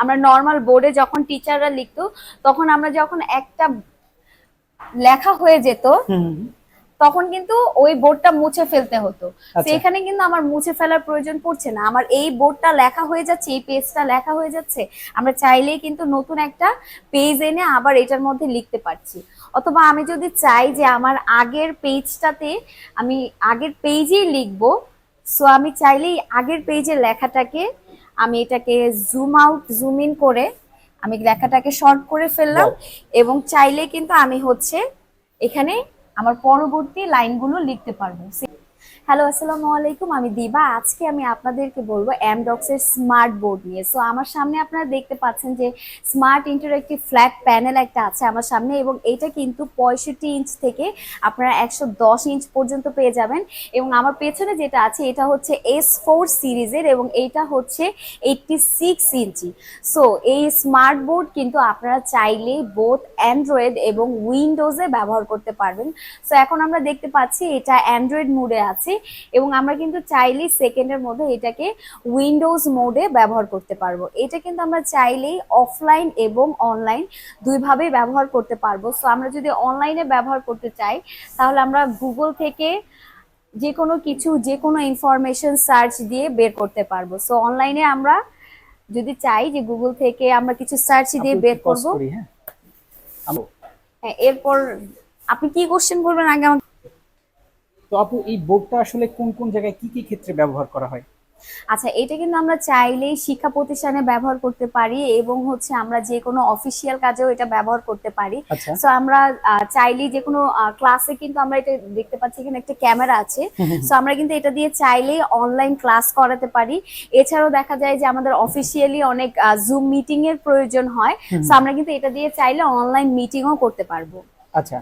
আমরা নর্মাল বোর্ডে যখন টিচাররা লিখতো তখন আমরা যখন একটা লেখা হয়ে যেত তখন কিন্তু ওই বোর্ডটা মুছে ফেলতে হতো। আচ্ছা। এখানে কিন্তু আমার মুছে ফেলার প্রয়োজন পড়ছে না। আমার এই বোর্ডটা লেখা হয়ে যাচ্ছে এই পেজটা লেখা হয়ে যাচ্ছে আমরা চাইলেই কিন্তু নতুন একটা পেজ এনে আবার এটার মধ্যে লিখতে পারছি। অথবা আমি যদি চাই যে আমার আগের পেজটাতে আমি আগের পেজেই লিখব সো আমি চাইলেই আগের পেজের লেখাটাকে আমি এটাকে জুম আউট জুম ইন করে আমি লেখাটাকে শর্ট করে ফেললাম এবং চাইলে কিন্তু আমি হচ্ছে এখানে আমার পরবর্তী লাইনগুলো লিখতে পারব। হ্যালো আসসালামু আলাইকুম, আমি দিবা। আজকে আমি আপনাদেরকে বলব অ্যামডক্সের স্মার্ট বোর্ড নিয়ে। সো আমার সামনে আপনারা দেখতে পাচ্ছেন যে স্মার্ট ইন্টারেক্টিভ ফ্ল্যাট প্যানেল একটা আছে আমার সামনে এবং এটা কিন্তু পঁয়ষট্টি ইঞ্চ থেকে আপনারা একশো দশ ইঞ্চ পর্যন্ত পেয়ে যাবেন। এবং আমার পেছনে যেটা আছে, এটা হচ্ছে এস ফোর সিরিজের এবং এইটা হচ্ছে এইটটি সিক্স ইঞ্চি সো এই স্মার্ট বোর্ড কিন্তু আপনারা চাইলে বোথ অ্যান্ড্রয়েড এবং উইন্ডোজে ব্যবহার করতে পারবেন। সো এখন আমরা দেখতে পাচ্ছি এটা অ্যান্ড্রয়েড মুডে আছে। এবং আমরা কিন্তু চাইলেই সেকেন্ডের মধ্যে এটাকে উইন্ডোজ মোডে ব্যবহার করতে পারব। এটা কিন্তু আমরা চাইলেই অফলাইন এবং অনলাইন দুইভাবেই ব্যবহার করতে পারব। সো আমরা যদি অনলাইনে ব্যবহার করতে চাই তাহলে আমরা গুগল থেকে যে কোনো কিছু যে কোনো ইনফরমেশন সার্চ দিয়ে বের করতে পারব। সো অনলাইনে আমরা যদি চাই যে গুগল থেকে আমরা কিছু সার্চ দিয়ে বের করব। করি, হ্যাঁ? হ্যাঁ, এরপর আপনি কি কোশ্চেন করবেন আগে আমাকে? তো আপু এই বোর্ডটা আসলে কোন কোন জায়গায় কি কি ক্ষেত্রে ব্যবহার করা হয়? আচ্ছা এটা কিন্তু আমরা চাইলেই শিক্ষা প্রতিষ্ঠানে ব্যবহার করতে পারি এবং হচ্ছে আমরা যে কোনো অফিসিয়াল কাজেও এটা ব্যবহার করতে পারি। আচ্ছা। সো আমরা আহ, চাইলেই যে কোনো ক্লাসে কিন্তু আমরা এটা দেখতে পাচ্ছি এখানে একটা ক্যামেরা আছে। সো আমরা কিন্তু এটা দিয়ে চাইলেই অনলাইন ক্লাস করাতে পারি। এছাড়াও দেখা যায় যে আমাদের অফিসিয়ালি অনেক জুম মিটিং এর প্রয়োজন হয়। সো আমরা কিন্তু এটা দিয়ে চাইলে অনলাইন মিটিংও করতে পারব। আচ্ছা।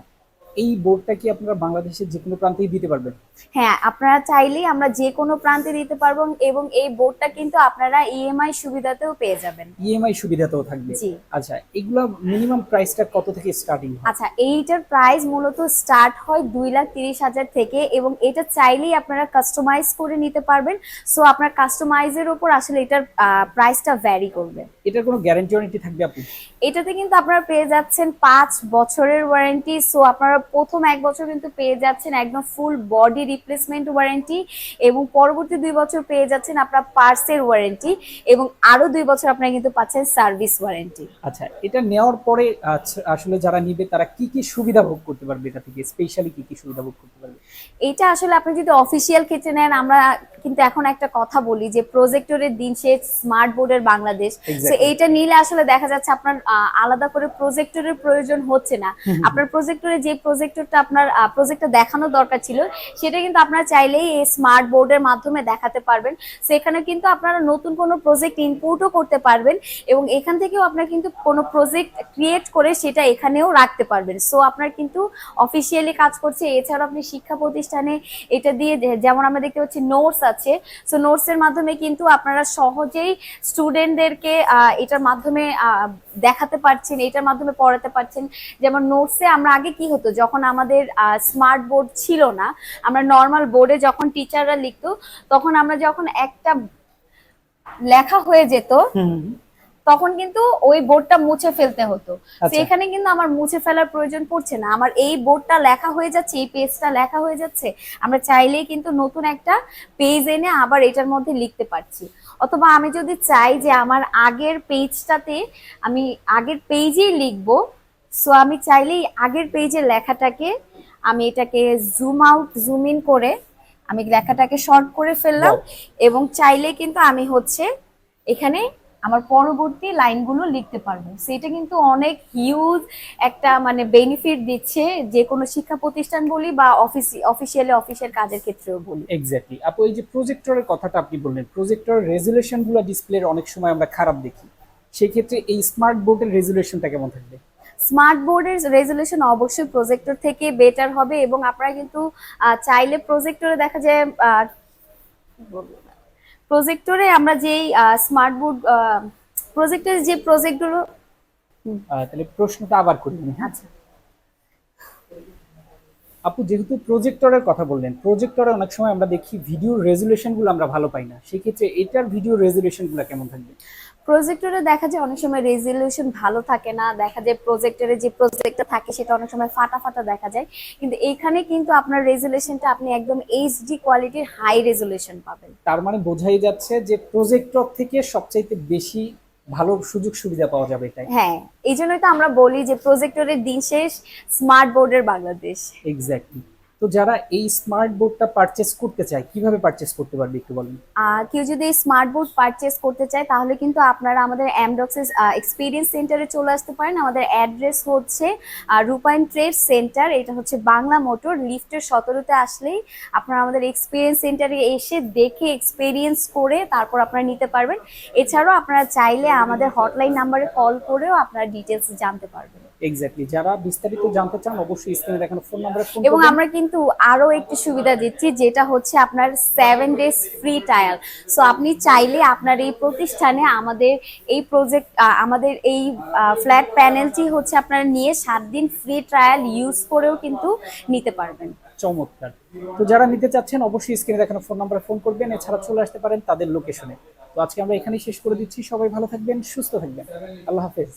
এই বোর্ডটা কি আপনারা বাংলাদেশের যে কোনো প্রান্তেই দিতে পারবেন? হ্যাঁ আপনারা চাইলেই আমরা যে কোনো প্রান্তে দিতে পারব এবং এই বোর্ডটা কিন্তু আপনারা ইএমআই সুবিধাতেও পেয়ে যাবেন। ইএমআই সুবিধাতেও থাকবে। জি। আচ্ছা এগুলা মিনিমাম প্রাইসটা কত থেকে স্টার্টিং হয়? আচ্ছা এইটার প্রাইস মূলত স্টার্ট হয় দুই লাখ তিরিশ হাজার থেকে এবং এটা চাইলেই আপনারা কাস্টমাইজ করে নিতে পারবেন। সো আপনার কাস্টমাইজের উপর আসলে এটার প্রাইসটা ভ্যারি করবে। এটার কোনো গ্যারান্টি ওয়ারেন্টি থাকবে আপু? এটাতে কিন্তু আপনারা পেয়ে যাচ্ছেন পাঁচ বছরের ওয়ারেন্টি সো আপনারা প্রথম এক বছর কিন্তু পেয়ে যাচ্ছেন একদম ফুল বডি রিপ্লেসমেন্ট ওয়ারেন্টি এবং পরবর্তী দুই বছর পেয়ে যাচ্ছেন আপনার পার্সের ওয়ারেন্টি এবং আরও দুই বছর আপনারা কিন্তু পাচ্ছেন সার্ভিস ওয়ারেন্টি আচ্ছা এটা নেওয়ার পরে আসলে যারা নিবে তারা কি কি সুবিধা ভোগ করতে পারবে এটা থেকে? স্পেশালি কি কি সুবিধা ভোগ করতে পারবে? এটা আসলে আপনি যদি অফিসিয়াল ক্ষেত্রে নেন আমরা কিন্তু এখন একটা কথা বলি যে প্রজেক্টরের দিন শেষ স্মার্ট বোর্ডের বাংলাদেশ। তো এইটা নিলে আসলে দেখা যাচ্ছে আপনার আলাদা করে প্রজেক্টরের প্রয়োজন হচ্ছে না। আপনার প্রজেক্টরে যে প্রজেক্টরটা আপনার প্রজেক্টটা দেখানো দরকার ছিল সেটা কিন্তু আপনারা চাইলেই এই স্মার্ট বোর্ডের মাধ্যমে দেখাতে পারবেন। সেখানে কিন্তু আপনারা নতুন কোনো প্রজেক্ট ইনপুটও করতে পারবেন এবং এখান থেকেও আপনারা কিন্তু কোনো প্রজেক্ট ক্রিয়েট করে সেটা এখানেও রাখতে পারবেন। সো আপনার কিন্তু অফিসিয়ালি কাজ করছে। এছাড়াও আপনি শিক্ষা প্রতিষ্ঠানে এটা দিয়ে যেমন আমরা দেখতে পাচ্ছি নোটস আছে। সো নোটস এর মাধ্যমে কিন্তু আপনারা সহজেই স্টুডেন্টদেরকে এটার মাধ্যমে দেখাতে পারছেন, এটার মাধ্যমে পড়াতে পারছেন। যেমন নোটসে আমরা আগে কি হতো? যখন আমাদের স্মার্ট বোর্ড ছিল না, আমরা নর্মাল বোর্ডে যখন টিচাররা লিখতো তখন আমরা যখন একটা লেখা হয়ে যেত তখন কিন্তু ওই বোর্ডটা মুছে ফেলতে হতো। তো আচ্ছা। এখানে কিন্তু আমার মুছে ফেলার প্রয়োজন পড়ছে না। আমার এই বোর্ডটা লেখা হয়ে যাচ্ছে এই পেজটা লেখা হয়ে যাচ্ছে আমরা চাইলেই কিন্তু নতুন একটা পেজ এনে আবার এটার মধ্যে লিখতে পারছি। অথবা আমি যদি চাই যে আমার আগের পেজটাতে আমি আগের পেজেই লিখব সো আমি চাইলেই আগের পেজের লেখাটাকে আমি এটাকে জুম আউট জুম ইন করে আমি লেখাটাকে শর্ট করে ফেললাম এবং চাইলে কিন্তু আমি হচ্ছে এখানে আমার পরবর্তী লাইনগুলো লিখতে পারব। সেটা কিন্তু অনেক হিউজ একটা মানে বেনিফিট দিচ্ছে যে কোনো শিক্ষা প্রতিষ্ঠান বলি বা অফিস অফিসিয়ালি অফিসের কাজের ক্ষেত্রেও বলি। এক্স্যাক্টলি আপু এই যে প্রজেক্টরের কথাটা আপনি বললেন প্রজেক্টর রেজুলেশনগুলো ডিসপ্লের অনেক সময় আমরা খারাপ দেখি। সেই ক্ষেত্রে এই স্মার্ট বোর্ডের রেজুলেশনটা কেমন থাকবে? স্মার্ট বোর্ডের রেজলিউশন অবশ্যই প্রজেক্টর থেকে বেটার হবে এবং আপনারা কিন্তু চাইলে প্রজেক্টরে দেখা যায় প্রজেক্টরে আমরা যেই স্মার্ট বোর্ড প্রজেক্টের যে প্রজেক্টগুলো তাহলে প্রশ্নটা আবার করি হ্যাঁ? আচ্ছা। আপু যেহেতু প্রজেক্টরের কথা বললেন প্রজেক্টরে অনেক সময় আমরা দেখি ভিডিও রেজুলেশনগুলো আমরা ভালো পাই না সেক্ষেত্রে এটার ভিডিও রেজুলেশনগুলো কেমন থাকবে? প্রজেক্টরে দেখা যায় অনেক সময় রেজলিউশন ভালো থাকে না দেখা যায় প্রজেক্টরে যে প্রজেক্টটা থাকে সেটা অনেক সময় ফাটা ফাটা দেখা যায়। কিন্তু এইখানে কিন্তু আপনার রেজলিউশনটা আপনি একদম এইচডি কোয়ালিটির হাই রেজলিউশন পাবেন। তার মানে বোঝাই যাচ্ছে যে প্রজেক্টর থেকে সবচাইতে বেশি ভালো সুযোগ সুবিধা পাওয়া যাবে এটাই। হ্যাঁ এই জন্যই তো আমরা বলি যে প্রজেক্টরের দিন শেষ স্মার্ট বোর্ডের বাংলাদেশ। এক্স্যাক্টলি তো যারা এই স্মার্ট বোর্ডটা পারচেস করতে চায়, কীভাবে পারচেস করতে পারবে একটু বলুন? কেউ যদি স্মার্ট বোর্ড পারচেস করতে চায়, তাহলে কিন্তু আপনারা আমাদের অ্যামডক্সের এক্সপিরিয়েন্স সেন্টারে চলে আসতে পারেন। আমাদের অ্যাড্রেস হচ্ছে রূপায়ণ ট্রেড সেন্টার এটা হচ্ছে বাংলা মোটর লিফটের সতেরোতে আসলেই আপনারা আমাদের এক্সপিরিয়েন্স সেন্টারে এসে দেখে এক্সপিরিয়েন্স করে তারপর আপনারা নিতে পারবেন। এছাড়াও আপনারা চাইলে আমাদের হটলাইন নাম্বারে কল করেও আপনারা ডিটেলস জানতে পারবেন। এক্স্যাক্টলি যারা বিস্তারিত জানতে চান অবশ্যই স্ক্রিনে দেখানো ফোন নাম্বারে ফোন এবং আমরা কিন্তু আরও একটি সুবিধা দিচ্ছি যেটা হচ্ছে আপনার seven days free trial so আপনি চাইলে আপনার এই প্রতিষ্ঠানে আমাদের এই প্রজেক্ট আমাদের এই ফ্ল্যাট প্যানেলটি হচ্ছে আপনারা নিয়ে সাত দিন ফ্রি ট্রায়াল ইউজ করেও কিন্তু নিতে পারবেন। চমৎকার। তো যারা নিতে চাচ্ছেন অবশ্যই স্ক্রিনে দেখানো ফোন নাম্বারে ফোন করবেন এছাড়া চলে আসতে পারেন তাদের লোকেশনে তো আজকে আমরা এখানেই শেষ করে দিচ্ছি। সবাই ভালো থাকবেন সুস্থ থাকবেন। আল্লাহ হাফেজ।